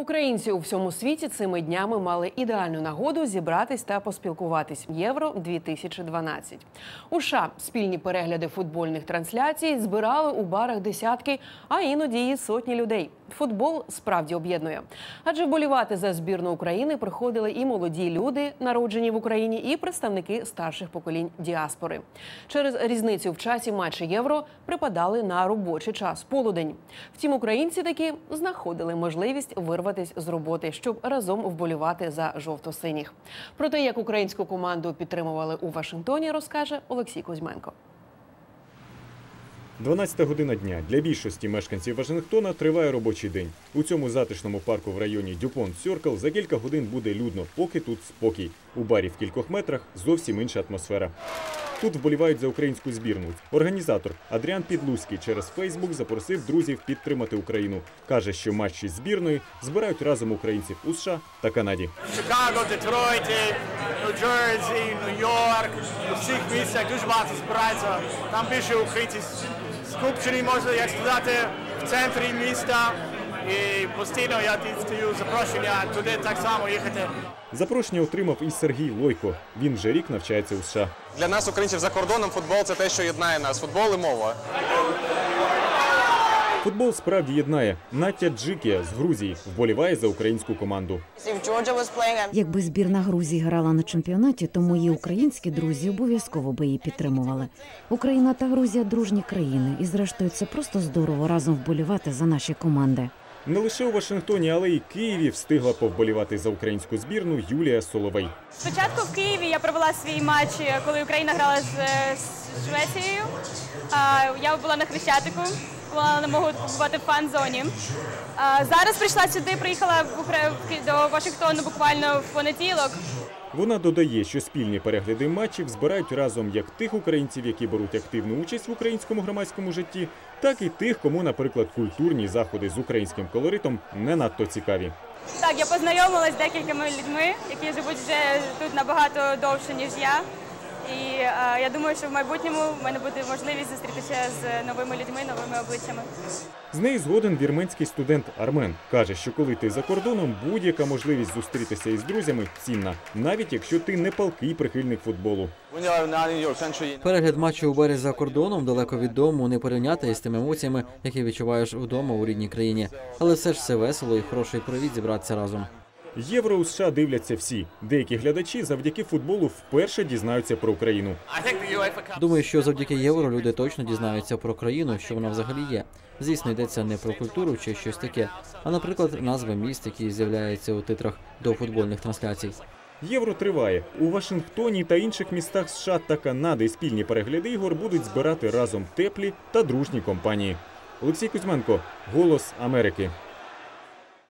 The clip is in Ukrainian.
Українці у всьому світі цими днями мали ідеальну нагоду зібратись та поспілкуватись. Євро 2012 У США спільні перегляди футбольних трансляцій збирали у барах десятки, а іноді і сотні людей. Футбол справді об'єднує, адже вболівати за збірну України приходили і молоді люди, народжені в Україні, і представники старших поколінь діаспори. Через різницю в часі матчі євро припадали на робочий час полудень. Втім, українці таки знаходили можливість вирватися з роботи, щоб разом вболівати за жовто-синіх. Про те, як українську команду підтримували у Вашингтоні, розкаже Олексій Кузьменко. 12 година дня для більшості мешканців Вашингтона триває робочий день. У цьому затишному парку в районі Дюпонт Сьоркл за кілька годин буде людно, поки тут спокій. У барі в кількох метрах зовсім інша атмосфера. Тут вболівають за українську збірну. Організатор Адріан Підлузький через Фейсбук запросив друзів підтримати Україну. каже, що матчі збірної збирають разом українців у США та Канаді. Чикаго, Детройті, Нью-Джерсі, Нью-Йорк. У всіх місцях дуже багато збирається. Там більше українців скупчені, можна як сказати, в центрі міста. І постійно я дістаю запрошення туди так само їхати. Запрошення отримав і Сергій Лойко. Він вже рік навчається у США. Для нас, українців за кордоном, футбол це те, що єднає нас. Футбол і мова. Футбол справді єднає. Натя Джикія з Грузії вболіває за українську команду. Якби збірна Грузії грала на чемпіонаті, то мої українські друзі обов'язково би її підтримували. Україна та Грузія дружні країни, і зрештою це просто здорово разом вболівати за наші команди. Не лише у Вашингтоні, але й Києві встигла повболівати за українську збірну Юлія Соловей. Спочатку в Києві я провела свій матч, коли Україна грала з, е, Швецією. Я була на Хрещатику, була не можу побувати в фан-зоні. Зараз прийшла сюди, приїхала до Вашингтону буквально в понеділок. Вона додає, що спільні перегляди матчів збирають разом як тих українців, які беруть активну участь в українському громадському житті, так і тих, кому, наприклад, культурні заходи з українським колоритом не надто цікаві. Так, я познайомилась з декількома людьми, які живуть вже тут набагато довше, ніж я. І е, я думаю, що в майбутньому в мене буде можливість зустрітися з новими людьми, новими обличчями. З нею згоден вірменський студент Армен. Каже, що коли ти за кордоном, будь-яка можливість зустрітися із друзями цінна, навіть якщо ти не палкий прихильник футболу. Перегляд матчу у барі за кордоном далеко від дому не порівняти із тими емоціями, які відчуваєш вдома у рідній країні. Але все ж все весело і хороший привід зібратися разом. Євро у США дивляться всі. Деякі глядачі завдяки футболу вперше дізнаються про Україну. Думаю, що завдяки євро люди точно дізнаються про країну, що вона взагалі є. Звісно, йдеться не про культуру чи щось таке, а наприклад, назви міст, які з'являються у титрах до футбольних трансляцій. Євро триває у Вашингтоні та інших містах США та Канади. Спільні перегляди ігор будуть збирати разом теплі та дружні компанії. Олексій Кузьменко, Голос Америки.